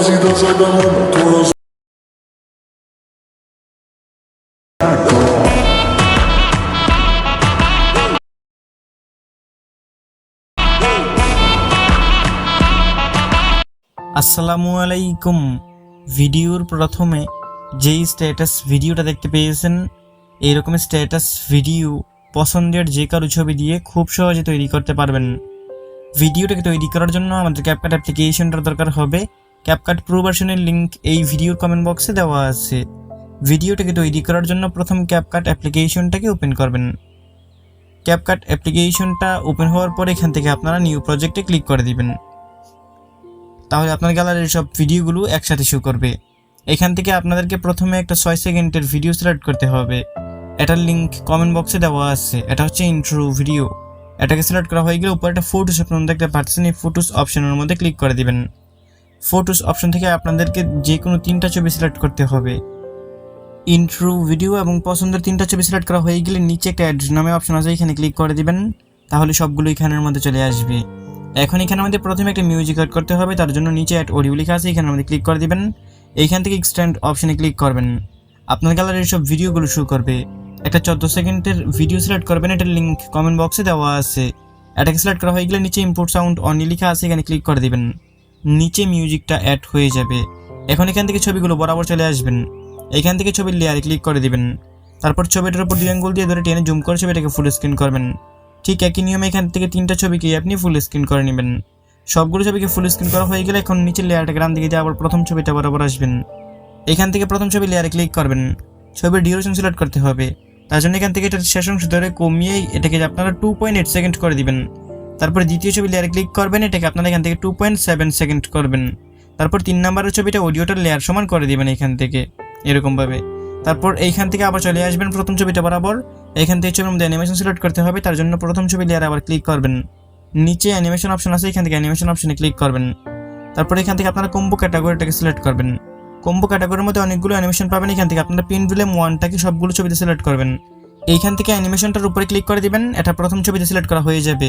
vida sai da mano, todas আসসালামু আলাইকুম। ভিডিওর প্রথমে যেই স্ট্যাটাস ভিডিওটা দেখতে পেয়েছেন এইরকম স্ট্যাটাস ভিডিও পছন্দের যে কারও ছবি দিয়ে খুব সহজে তৈরি করতে পারবেন। ভিডিওটাকে তৈরি করার জন্য আমাদের ক্যাপকাট অ্যাপ্লিকেশনটার দরকার হবে ক্যাপকাট প্রো ভার্সনের লিঙ্ক এই ভিডিওর কমেন্ট বক্সে দেওয়া আছে। ভিডিওটাকে তৈরি করার জন্য প্রথম ক্যাপকাট অ্যাপ্লিকেশনটাকে ওপেন করবেন। ক্যাপকাট অ্যাপ্লিকেশনটা ওপেন হওয়ার পর এখান থেকে আপনারা নিউ প্রজেক্টে ক্লিক করে দিবেন। তাহলে আপনার গ্যালারির সব ভিডিওগুলো একসাথে শো করবে। এখান থেকে আপনাদেরকে প্রথমে একটা ছয় সেকেন্ডের ভিডিও সিলেক্ট করতে হবে। এটার লিঙ্ক কমেন্ট বক্সে দেওয়া আছে। এটা হচ্ছে ইন্ট্রো ভিডিও এটাকে সিলেক্ট করা হয়ে গেলে উপরে একটা ফটোস আপনারা দেখতে পাচ্ছেন। এই ফটোস অপশনের মধ্যে ক্লিক করে দিবেন। ফটোস অপশন থেকে আপনাদেরকে যে কোনো তিনটা ছবি সিলেক্ট করতে হবে। ইন্ট্রো ভিডিও এবং পছন্দের তিনটা ছবি সিলেক্ট করা হয়ে গেলে নিচে একটা অ্যাড নামে অপশন আছে, এখানে ক্লিক করে দিবেন। তাহলে সবগুলো এখানের মধ্যে চলে আসবে। এখন এখানে আমাদের প্রথমে একটা মিউজিক অ্যাড করতে হবে, তার জন্য নিচে অ্যাড অডিও লেখা আছে এখানে আমাদের ক্লিক করে দিবেন। এইখান থেকে এক্সটেন্ড অপশনে ক্লিক করবেন। আপনার গ্যালারির সব ভিডিওগুলো শো করবে। একটা চোদ্দ সেকেন্ডের ভিডিও সিলেক্ট করবেন, এটার লিঙ্ক কমেন্ট বক্সে দেওয়া আছে। এটাকে সিলেক্ট করা হয়ে গেলে নিচে ইম্পোর্ট সাউন্ড অনলি লেখা আছে, এখানে ক্লিক করে দিবেন। নিচে মিউজিকটা অ্যাড হয়ে যাবে। এখন এখান থেকে ছবিগুলো বরাবর চলে আসবেন। এখান থেকে ছবির লেয়ারে ক্লিক করে দিবেন। তারপর ছবিটার উপর দুই দিয়ে ধরে টেনে জুম করে ছবিটাকে ফুল স্ক্রিন করবেন। ঠিক একই নিয়মে এখান থেকে তিনটা ছবিকে আপনি ফুল স্ক্রিন করে নেবেন। সবগুলো ছবিকে ফুল স্ক্রিন করা হয়ে গেলে এখন নিচের লেয়ারটা গ্রাম দিকে দিয়ে আবার প্রথম ছবিটা বরাবর আসবেন। এখান থেকে প্রথম ছবি লেয়ারে ক্লিক করবেন। ছবির ডিউরেশন সিলেক্ট করতে হবে। তার জন্য এখান থেকে এটা শেষ অংশ ধরে কমিয়ে এটাকে আপনারা টু পয়েন্ট এইট সেকেন্ড করে দিবেন। তারপর দ্বিতীয় ছবি লেয়ারে ক্লিক করবেন, এটাকে আপনারা এখান থেকে টু পয়েন্ট সেভেন সেকেন্ড করবেন। তারপর তিন নম্বরের ছবিটা অডিওটার লেয়ার সমান করে দেবেন এখান থেকে, এরকমভাবে। তারপর এইখান থেকে আবার চলে আসবেন প্রথম ছবিটা বরাবর। এখান থেকে ছবির মধ্যে অ্যানিমেশন সিলেক্ট করতে হবে, তার জন্য প্রথম ছবি লেয়ারে আবার ক্লিক করবেন। নিচে অ্যানিমেশন অপশন আছে, এখান থেকে অ্যানিমেশন অপশনে ক্লিক করবেন। তারপর এখান থেকে আপনারা কম্বো ক্যাটাগরিটাকে সিলেক্ট করবেন। কম্বো ক্যাটাগরির মধ্যে অনেকগুলো অ্যানিমেশন পাবেন, এখান থেকে আপনারা পিন ভিলেম ওয়ানটাকে সবগুলো ছবিতে সিলেক্ট করবেন। এইখান থেকে অ্যানিমেশনটার উপরে ক্লিক করে দিবেন, এটা প্রথম ছবিতে সিলেক্ট করা হয়ে যাবে।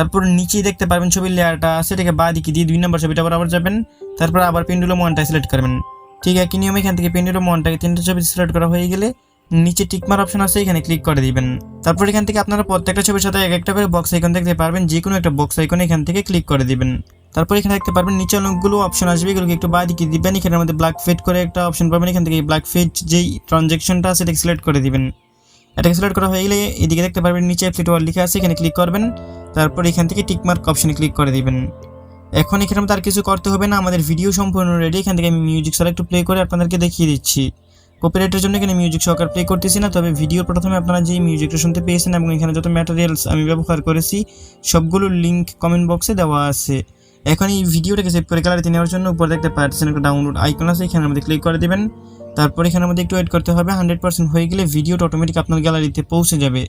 তারপর নিচেই দেখতে পারবেন ছবির লেয়ারটা, সেটাকে বা দিকে দিয়ে দুই নম্বর ছবিটা আবার আবার যাবেন, তারপর আবার পেন্ডুলাম ওয়ানটা সিলেক্ট করবেন। ঠিক একই নিয়মে এখান থেকে পেন্ডুলাম ওয়ানটাকে তিনটে ছবি সিলেক্ট করা হয়ে গেলে নিচে টিকমার অপশন আছে, এখানে ক্লিক করে দিবেন। তারপর এখান থেকে আপনারা প্রত্যেকটা ছবির সাথে এক একটা করে বক্স আইকন দেখতে পারবেন যে কোনো একটা বক্স আইকন এখান থেকে ক্লিক করে দিবেন। তারপর এখানে দেখতে পারবেন নিচে অনেকগুলো অপশন আসবে, এগুলোকে একটু বাঁ দিকে দিবেন, এখানের মধ্যে ব্ল্যাক ফেড করে একটা অপশন পাবেন, এখান থেকে ব্ল্যাক ফেড যেই ট্রানজ্যাকশনটা আছে, এটাকে সিলেক্ট করে দিবেন। এটাকে সিলেক্ট করা হয়ে গেলে এদিকে দেখতে পারবেন নিচে ফ্লিট ওয়াল লেখা আছে, এখানে ক্লিক করবেন। তারপর এখান থেকে টিকমার্ক অপশনে ক্লিক করে দিবেন। এখন এখানে তার কিছু করতে হবে না, আমাদের ভিডিও সম্পূর্ণ রেডি এখান থেকে আমি মিউজিক সারা একটু প্লে করে আপনাদেরকে দেখিয়ে দিচ্ছি। কপিরাইটের জন্য এখানে মিউজিক সহকার প্লে করতেছি না, তবে ভিডিও প্রথমে আপনারা যে মিউজিকটা শুনতে পেয়েছেন এবং এখানে যত ম্যাটেরিয়ালস আমি ব্যবহার করেছি সবগুলোর লিঙ্ক কমেন্ট বক্সে দেওয়া আছে। এখন এই ভিডিওটাকে সেভ করে গ্যালারিতে নেওয়ার জন্য উপরে দেখতে পাচ্ছেন একটা ডাউনলোড আইকন আছে এখানের মধ্যে ক্লিক করে দেবেন। তারপর এখানের মধ্যে একটু ওয়েট করতে হবে হান্ড্রেড পার্সেন্ট হয়ে গেলে ভিডিওটা অটোমেটিক আপনার গ্যালারিতে পৌঁছে যাবে।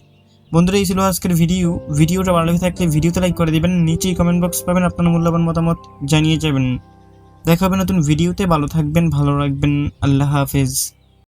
বন্ধুরা, এই ছিল আজকের ভিডিও ভিডিওটা ভালো লেগে থাকলে ভিডিওতে লাইক করে দিবেন, নিচেই কমেন্ট বক্স পাবেন, আপনার মূল্যবান মতামত জানিয়ে যাবেন। দেখা হবে নতুন ভিডিওতে ভালো থাকবেন, ভালো রাখবেন, আল্লাহ হাফেজ।